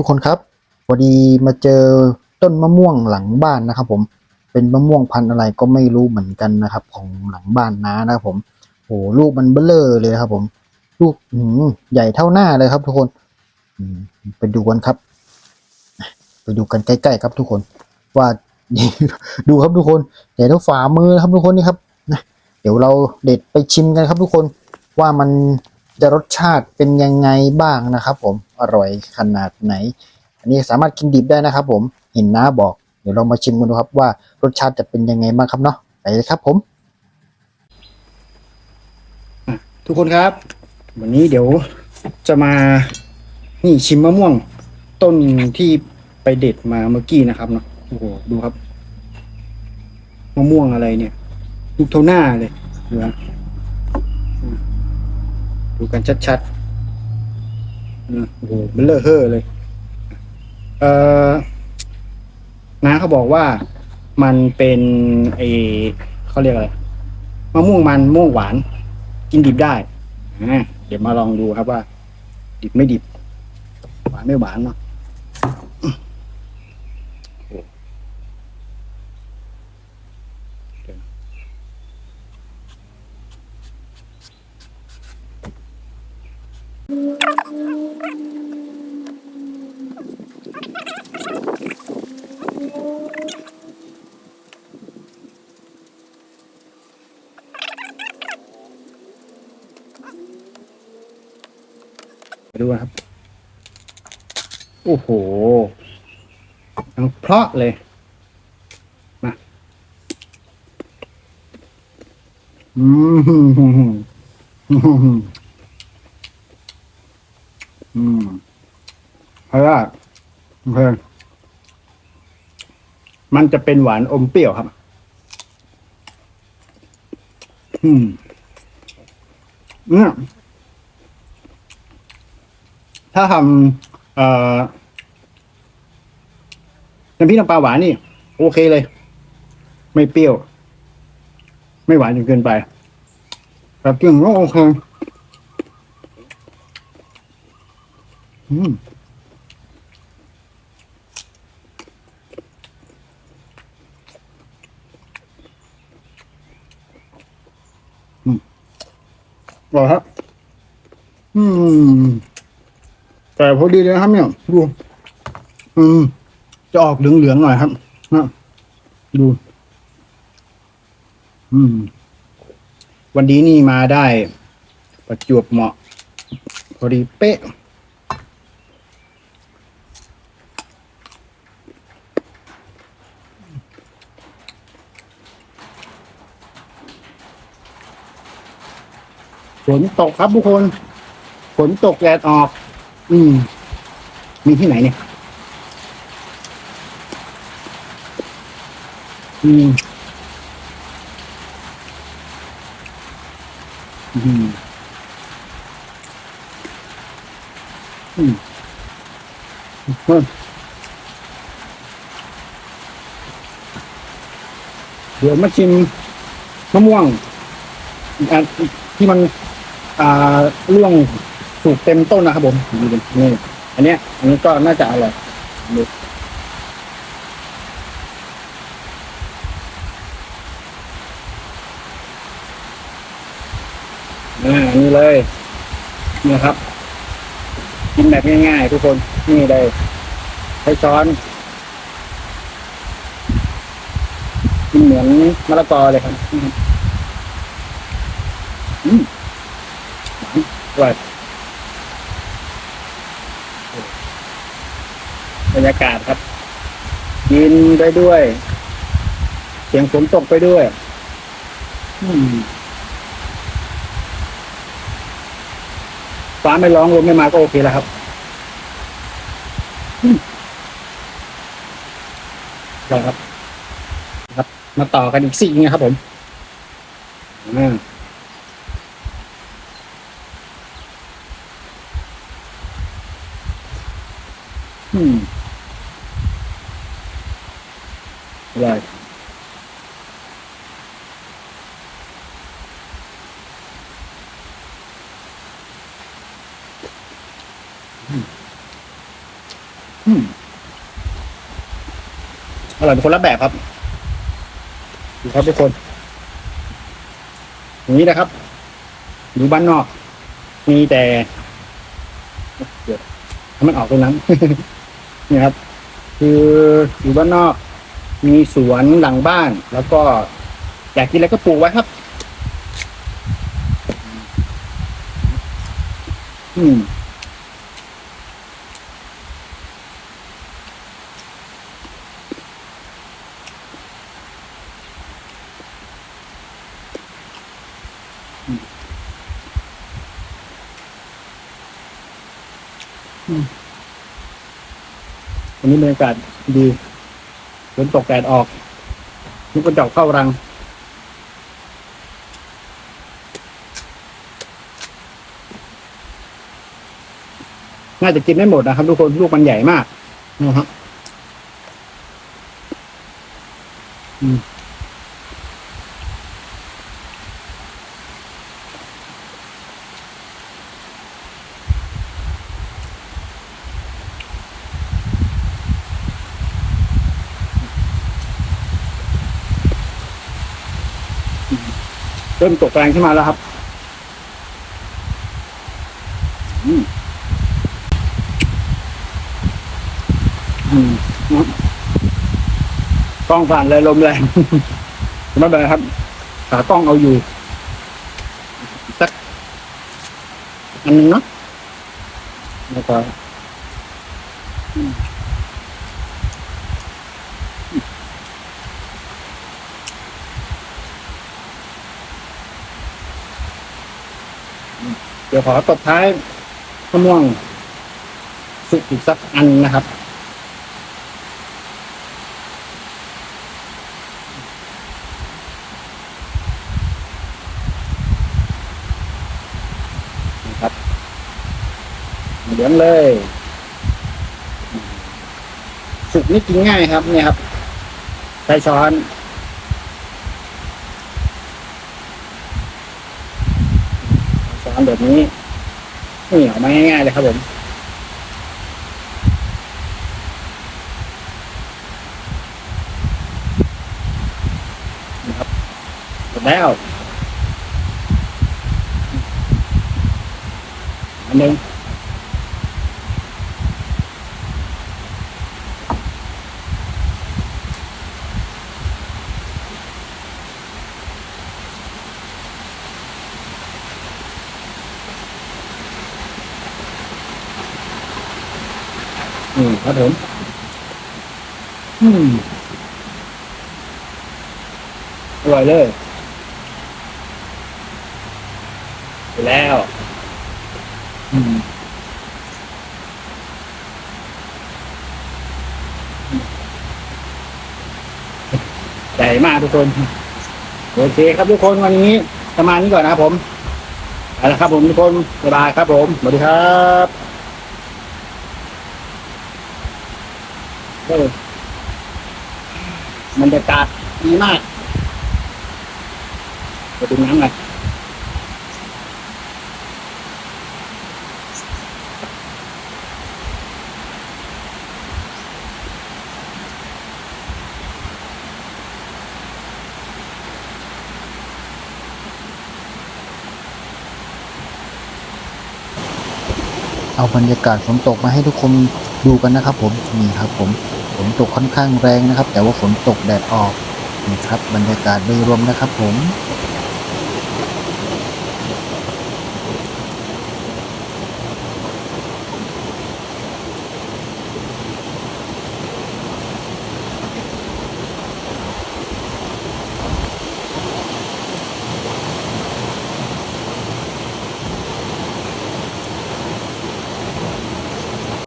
ทุกคนครับพอดีมาเจอต้นมะม่วงหลังบ้านนะครับ ผมเป็นมะม่วงพันธุ์อะไรก็ไม่รู้เหมือนกันนะครับ ของหลังบ้านน้านะครับผมโอ้ลูกมันเบ้อเลอเลยครับ ผมลูกหืใหญ่เท่าหน้าเลยครับ ทุกคนอืมไปดูกันครับ ไปดูกันใกล้ๆครับทุกคน ว่าดูครับทุกคนใหญ่เท่าฝ่ามือครับทุกคนนี่ครับนะเดี๋ยวเราเด็ดไปชิมกันครับ ทุกคนว่ามัน จะรสชาติเป็นยังไงบ้างนะครับ ผมอร่อยขนาดไหน อันนี้สามารถกินดิบได้นะครับ ผมเห็นน้าบอก เดี๋ยวเรามาชิมกันดูครับว่ารสชาติจะเป็นยังไงบ้างครับเนาะไปเลยครับ ผม ทุกคนครับ วันนี้เดี๋ยวจะมานี่ชิมมะม่วง ต้นที่ไปเด็ดมาเมื่อกี้นะครับเนาะโอ้โหดูครับมะม่วงอะไรเนี่ยลูกเท่าหน้าเลยดูฮะอืม ดูกันชัดๆโอ้โหเบลเลอร์เฮอเลย เอ่อน้าเขาบอกว่ามันเป็นไอเขาเรียกอะไรมะม่วงมันม่วงหวาน กินดิบได้เดี๋ยวมาลองดูครับว่า ดิบไม่ดิบ หวานไม่หวานเนาะโอ้เดี๋ยวนะมา ดูนะครับ โอ้โหทั้งเพราะเลย มา อืม อืมเพราะว่าโอเคมันจะเป็นหวานอมเปรี้ยวครับ อืมเนี่ยถ้าทำเอ่อน้ำพริกน้ำปลาหวานนี่ โอเคเลย ไม่เปรี้ยว ไม่หวานจนเกินไปแบบกลิ่นก็โอเค อืมอืมอร่อยครับ อืม แต่พอดีเลยครับเนี่ยดูอืม จะออกเหลืองๆหน่อยครับนะดู อืม วันนี้นี่มาได้ ประจวบเหมาะ พอดีเป๊ะ นตกครับทุกคน ฝนตกแดดออก อืม มีที่ไหนเนี่ย อืม อืม อืมเฮ้ยเดี๋ยวมาชิมมะม่วงอันที่มัน อ่าร่วงสุกเต็มต้นนะครับผมนี่เป็นนี่อันเนี้ยอันนี้ก็น่าจะอร่อยดูอ่านี่เลยนี่ครับ กินแบบง่ายๆทุกคนนี่เลยใช้ช้อนกินเหมือนมะละกอเลยครับอืม หวานอร่อยบรรยากาศครับกินไปด้วย เสียงฝนตกไปด้วย ฟ้าไม่ร้องลมไม่มาก็โอเคแล้วครับอืมรอครับ ครับ มาต่อกันอีกสี่นะครับผมอ่า อืมอร่อยอืมอืมอร่อยเป็นคนละแบบครับดูครับทุกคนอย่างนี้นะครับอยู่บ้านนอก มีแต่ เดี๋ยวให้มันออกตรงนั้น นี่ครับ คืออยู่บ้านนอก มีสวนหลังบ้าน แล้วก็อยากกินอะไรก็ปลูกไว้ครับ อืม วันนี้บรรยากาศดีฝนตกแดดออกทุกกระจอกเข้ารัง น่าจะกินไม่หมดนะครับ ทุกคนลูกมันใหญ่มากนะครับอืม เริ่มตกแรงขึ้นมาแล้วครับอืมอืมกล้องสั่นเลยลมแรงไม่เป็นไรครับขากล้องเอาอยู่สักอันนึงเนาะแล้วก็ เดี๋ยวขอตบท้ายมะม่วงสุกอีกสักอันนะครับ นะครับเหลืองเลยสุกนี่กินง่ายครับเนี่ยครับใช้ช้อน ช้อนแบบนี้นี่ออกมาง่ายๆเลยครับผมนะครับหมดแล้วอันหนึ่ง ครับผมอืมอร่อยเลยไปแล้ว อืมใหญ่มากทุกคน โอเคครับทุกคนวันนี้ประมาณนี้ก่อนนะครับผมเอาละครับผมทุกคนบ๊ายบายครับผมสวัสดีครับ เออบรรยากาศดีมากไปดูน้ำหน่อยเอาบรรยากาศฝนตกมาให้ทุกคน ดูกันนะครับผมนี่ครับผมฝนตกค่อนข้างแรงนะครับ แต่ว่าฝนตกแดดออกนี่ครับบรรยากาศโดยรวมนะครับผม